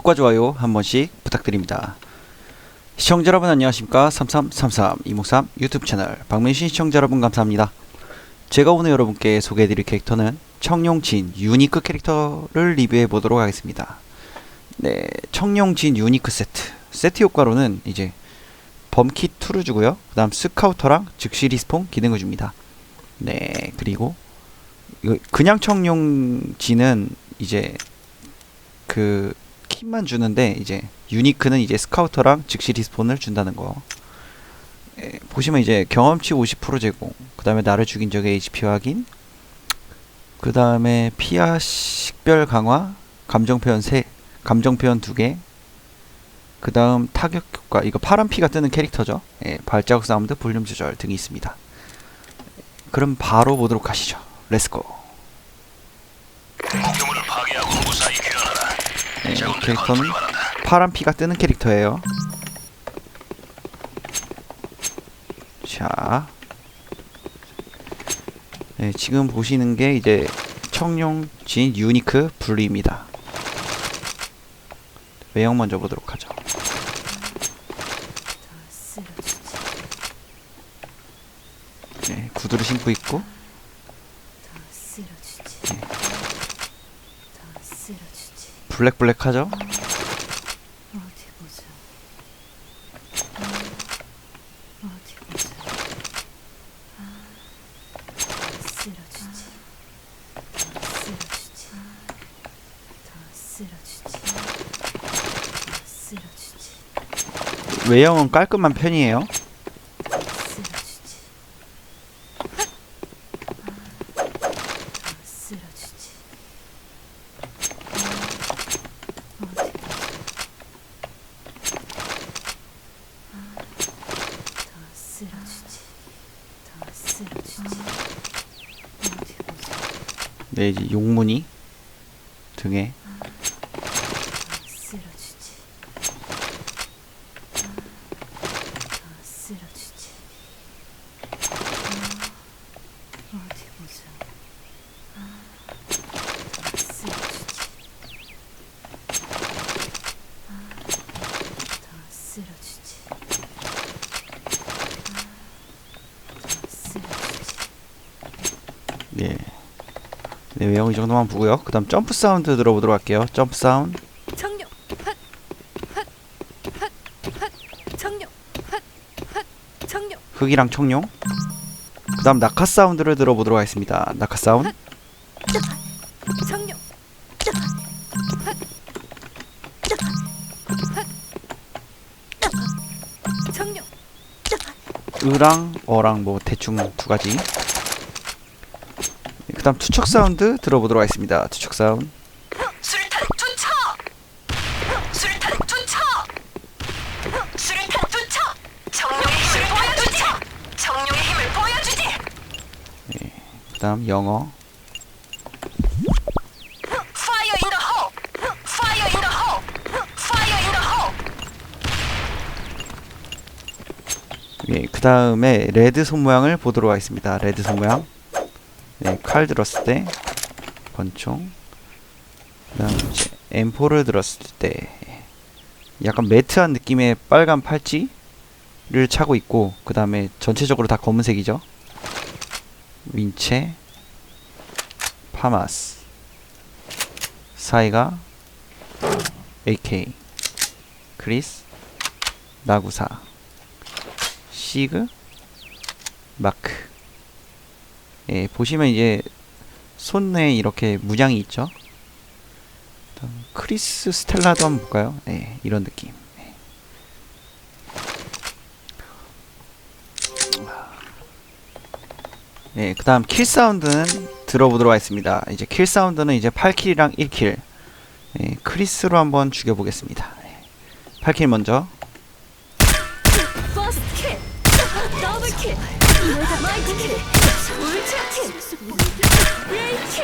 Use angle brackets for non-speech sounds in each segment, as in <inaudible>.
구독과 좋아요 한 번씩 부탁드립니다. 시청자 여러분 안녕하십니까 3333 이목삼 유튜브 채널 박민신 시청자 여러분 감사합니다. 제가 오늘 여러분께 소개해드릴 캐릭터는 청룡진 유니크 캐릭터를 리뷰해 보도록 하겠습니다. 네, 청룡진 유니크 세트 세트 효과로는 이제 범킷 2를 주고요. 그 다음 스카우터랑 즉시 리스폰 기능을 줍니다. 네, 그리고 그냥 청룡진은 이제 그 kit만 주는데 이제 유니크는 이제 스카우터랑 즉시 리스폰을 준다는 거. 에, 보시면 이제 경험치 50% 제공, 그 다음에 나를 죽인 적의 HP 확인, 그 다음에 피하 식별 강화, 감정 표현 세, 감정 표현 두 개, 그 다음 타격 효과, 이거 파란 피가 뜨는 캐릭터죠. 예, 발자국 사운드, 볼륨 조절 등이 있습니다. 그럼 바로 보도록 하시죠. 렛츠고. 네, 제군들 캐릭터는. 파란 피가 뜨는 캐릭터예요. 자, 네, 지금 보시는 게 이제 청룡 진 유니크 분리입니다. 외형 먼저 보도록 하죠. 네, 구두를 신고 있고 쓸어주지. 더 쓸어주지. 블랙 블랙하죠. 어디 보자. 어디 보자. 아, 더 쓸어주지. 더 쓸어주지. 더 쓸어주지. 더 쓸어주지. 외형은 깔끔한 편이에요. 더 쓸어주지. 아, 더 쓸어주지. 어디 보자. 아, 더 쓸어주지. 더 쓸어주지. 어디 보자. 네, 이제 용무늬 등에 더 쓸어주지. 아, 더 쓸어주지. 아, 어디 보자. 아, 더 쓸어주지. 아, 더 쓸어주지. 아, 더 쓸어주지. 네. 네, 외형 이 정도만 보고요. 그 다음 점프 사운드 들어보도록 할게요. 점프 사운드. 청룡 핫! 핫! 핫! 핫! 청룡 핫! 핫! 청룡 흑이랑 청룡. 그 다음 낙하 사운드를 들어보도록 하겠습니다. 낙하 사운드. 청룡 청룡 으랑 어랑 뭐 대충 두 가지. 그 다음 투척 사운드 들어보도록 하겠습니다. 투척 사운드. 수류탄 투척! 수류탄 투척! 수류탄 투척! 정령의 힘을 보여주지! 정령의 힘을 보여주지! 그다음 영어. Fire in the hole! Fire in the hole! Fire in the hole! 예, 그 다음에 레드 손 모양을 보도록 하겠습니다. 레드 손 모양. 네, 칼 들었을 때 권총. 그 다음 이제 M4를 들었을 때 약간 매트한 느낌의 빨간 팔찌를 차고 있고 그 다음에 전체적으로 다 검은색이죠. 윈체 파마스 사이가 AK 크리스 나구사 시그 마크 예 보시면 이제 손에 이렇게 문양이 있죠 크리스 스텔라도 한번 볼까요 예 이런 느낌 예. 예, 그 다음 킬 사운드는 들어보도록 하겠습니다. 이제 킬 사운드는 이제 8킬이랑 1킬. 예, 크리스로 한번 죽여보겠습니다. 예, 8킬 먼저. 퍼스트 킬 더블 킬 내가 마이크 킬 울트라 킬 레이 킬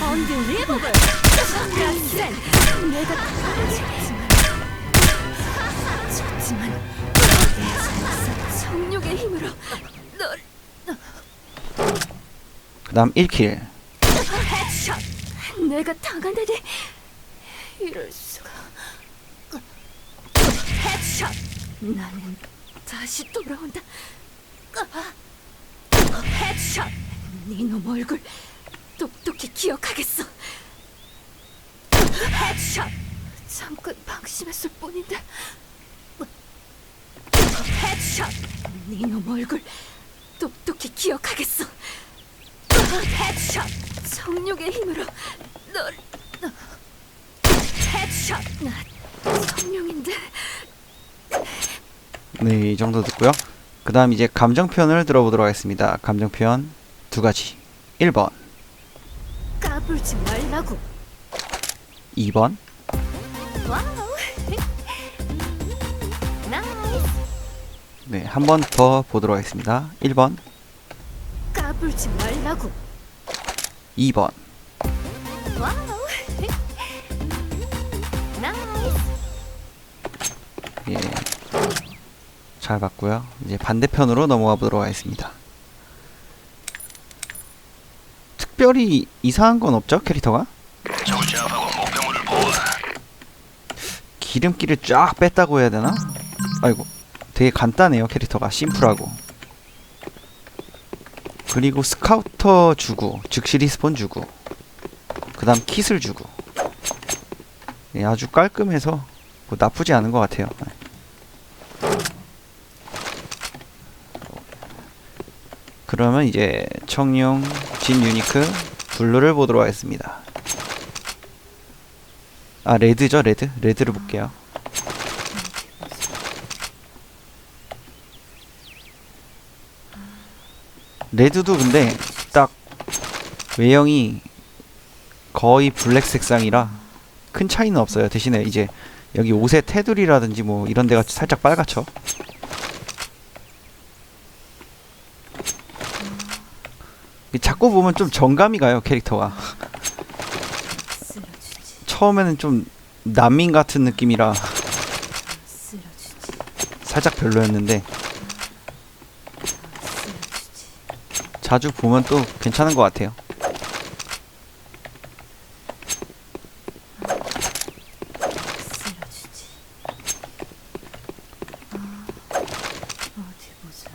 언빌리버블 라센 내가 졌지만 졌지만 성욕의 힘으로 널 그 다음 1킬. 헤드샷 내가 당하다니 이럴 수가 헤드샷. 나는 다시 돌아온다. 아. 헤드샷. 네놈 얼굴 똑똑히 기억하겠어. 헤드샷. 잠깐 방심했을 뿐인데. 헤드샷. 네놈 얼굴 똑똑히 기억하겠어. 헤드샷. 성욕의 힘으로 널. 헤드샷. 나 성룡인데. 네, 이 정도 듣고요. 그 다음 이제 감정 표현을 들어보도록 하겠습니다. 감정 표현 두 가지. 1번, 까불지 말라고. 2번, 와우. <laughs> 나이스. 네, 한 번 더 보도록 하겠습니다. 1번, 까불지 말라고. 2번, 와우. <laughs> 나이스. 예. 잘 봤고요. 이제 반대편으로 넘어가 보도록 하겠습니다. 특별히 이상한 건 없죠, 캐릭터가? 기름기를 쫙 뺐다고 해야 되나? 아이고, 되게 간단해요, 캐릭터가. 심플하고. 그리고 스카우터 주고, 즉시 리스폰 주고, 그 다음 킷을 주고. 예, 아주 깔끔해서 뭐 나쁘지 않은 것 같아요. 그러면 이제 청룡, 진 유니크, 블루를 보도록 하겠습니다. 아 레드죠 레드? 레드를 볼게요. 레드도 근데 딱 외형이 거의 블랙 색상이라 큰 차이는 없어요. 대신에 이제 여기 옷의 테두리라든지 뭐 이런 데가 살짝 빨갛죠 자꾸 보면 좀 정감이 가요 캐릭터가. 처음에는 좀 난민 같은 느낌이라. 살짝 별로였는데. 자주 보면 또 괜찮은 것 같아요. 쓸어주지. 아, 어디 보자.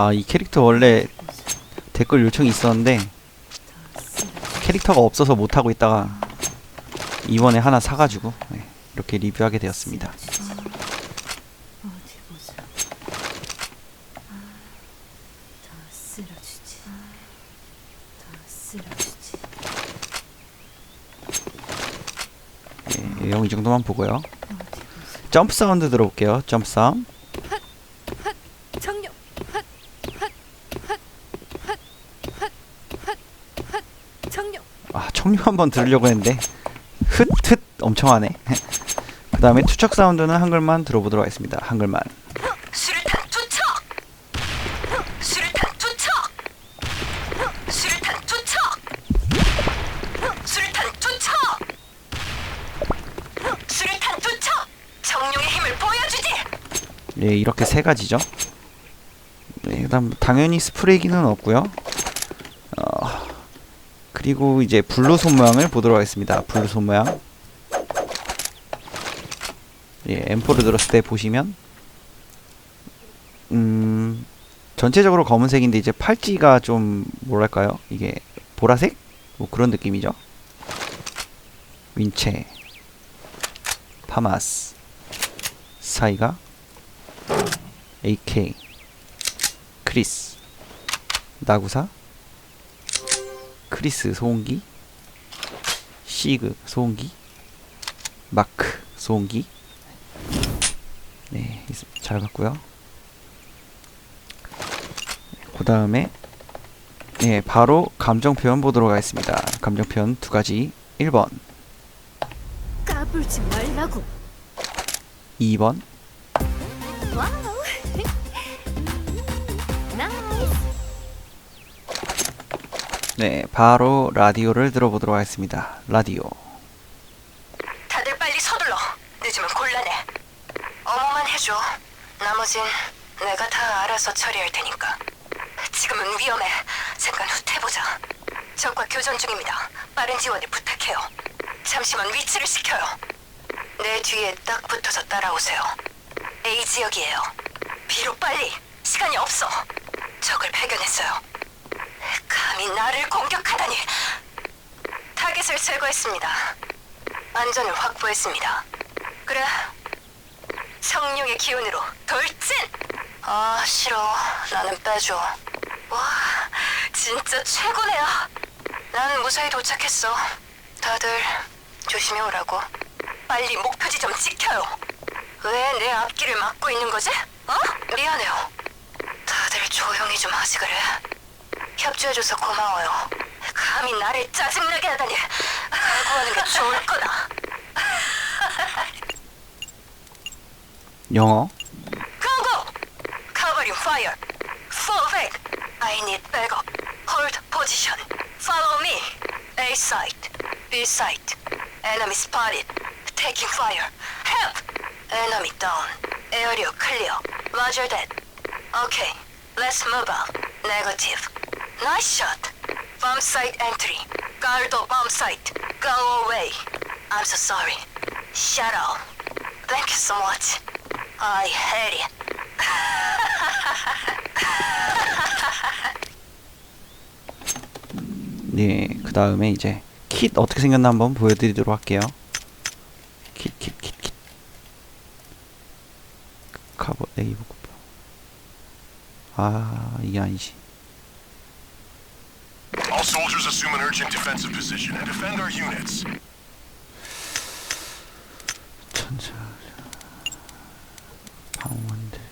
아, 이 캐릭터 원래 댓글 요청이 있었는데. 캐릭터가 없어서 못 하고 있다가 이번에 하나 사가지고 네, 이렇게 리뷰하게 되었습니다. 네, 내용 이 정도만 보고요. 점프 사운드 들어볼게요. 점프 사운드. 정령. 정령. 아, 청류 한번 들으려고 했는데 흩흩 엄청 하네. <laughs> 그 다음에 투척 사운드는 한글만 들어보도록 하겠습니다. 한글만. 수류탄 투척. 수류탄 투척. 수류탄 투척. 수류탄 투척. 수류탄 투척. 정령의 힘을 보여주지. 예, 이렇게 세 가지죠. 네, 그다음 당연히 스프레이기는 없고요. 어, 그리고 이제 블루 손 모양을 보도록 하겠습니다. 블루 손 모양. 예, M4를 들었을 때 보시면 음, 전체적으로 검은색인데 이제 팔찌가 좀 뭐랄까요? 이게 보라색? 뭐 그런 느낌이죠. 윈체, 파마스, 사이가, AK, 크리스, 나구사, 크리스 소음기, 시그 소음기, 마크 소음기. 네, 있- 잘 봤고요. 그 다음에 네, 바로 감정 표현 보도록 하겠습니다. 감정 표현 두 가지. 1번, 까불지 말라고. 2번, 와우. <laughs> 나이스. 네, 바로 라디오를 들어보도록 하겠습니다. 라디오. 다들 빨리 서둘러. 늦으면 곤란해. 어머만 해줘. 나머진 내가 다 알아서 처리할 테니까. 지금은 위험해. 잠깐 후퇴해보자. 적과 교전 중입니다. 빠른 지원을 부탁해요. 잠시만 위치를 시켜요. 내 뒤에 딱 붙어서 따라오세요. A 지역이에요. 비록 빨리 시간이 없어. 적을 발견했어요. 감히 나를 공격하다니. 타겟을 제거했습니다. 안전을 확보했습니다. 그래. 성령의 기운으로 돌진! 아, 싫어. 나는 빼줘. 와, 진짜 최고네요. 나는 무사히 도착했어. 다들 조심히 오라고. 빨리 목표 지 점 지켜요. 왜 내 앞길을 막고 있는 거지? 어? 미안해요. 다들 조용히 좀 하지 그래. 협조해줘서 고마워요. 감히 나를 짜증나게 하다니. 각오하는 게 좋을 거다. 영어 Go go! Covering fire. Full back. I need backup. Hold position. Follow me. A site. B site. Enemy spotted. Taking fire. Help! Enemy down. Area clear. Roger that. Okay. Let's move out. Negative. Nice shot. Bomb site entry. Guard the bomb site. Go away. I'm so sorry. Up. Thank you so much. I hate it. 네, 그 다음에 이제 킷 어떻게 생겼나 한번 보여드리도록 할게요. 킷, 킷, 킷, 킷. 카보 네이버 쿠퍼. 아, 이게 아니지. Urgent defensive position and defend our units. 천사. 방원들기.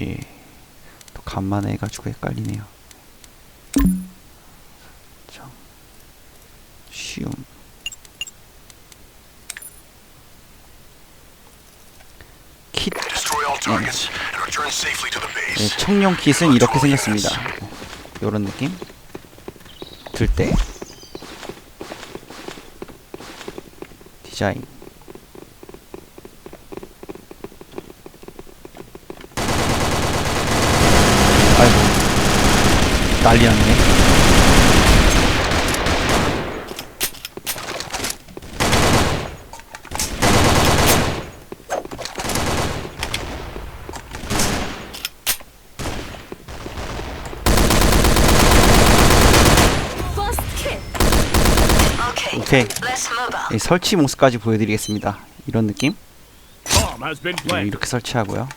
예. 또 간만에 해가지고 헷갈리네요. 네, base. 청룡 킷은 이렇게 생겼습니다. 요런 느낌? 들 때. 디자인. 아이고. 난리 났네. 퍼스트 킬. Okay. 오케이. Let's move out. 이 설치 모습까지 보여드리겠습니다. 이런 느낌? 네. 이렇게 설치하고요.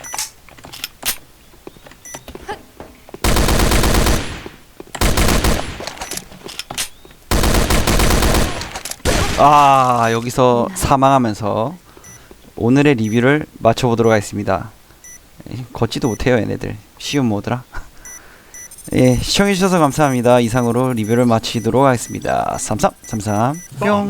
아 여기서 사망하면서 오늘의 리뷰를 마쳐보도록 하겠습니다. 에이, 걷지도 못해요 얘네들 쉬운 모드라. 예 시청해주셔서 감사합니다. 이상으로 리뷰를 마치도록 하겠습니다. 삼삼 삼삼 뿅.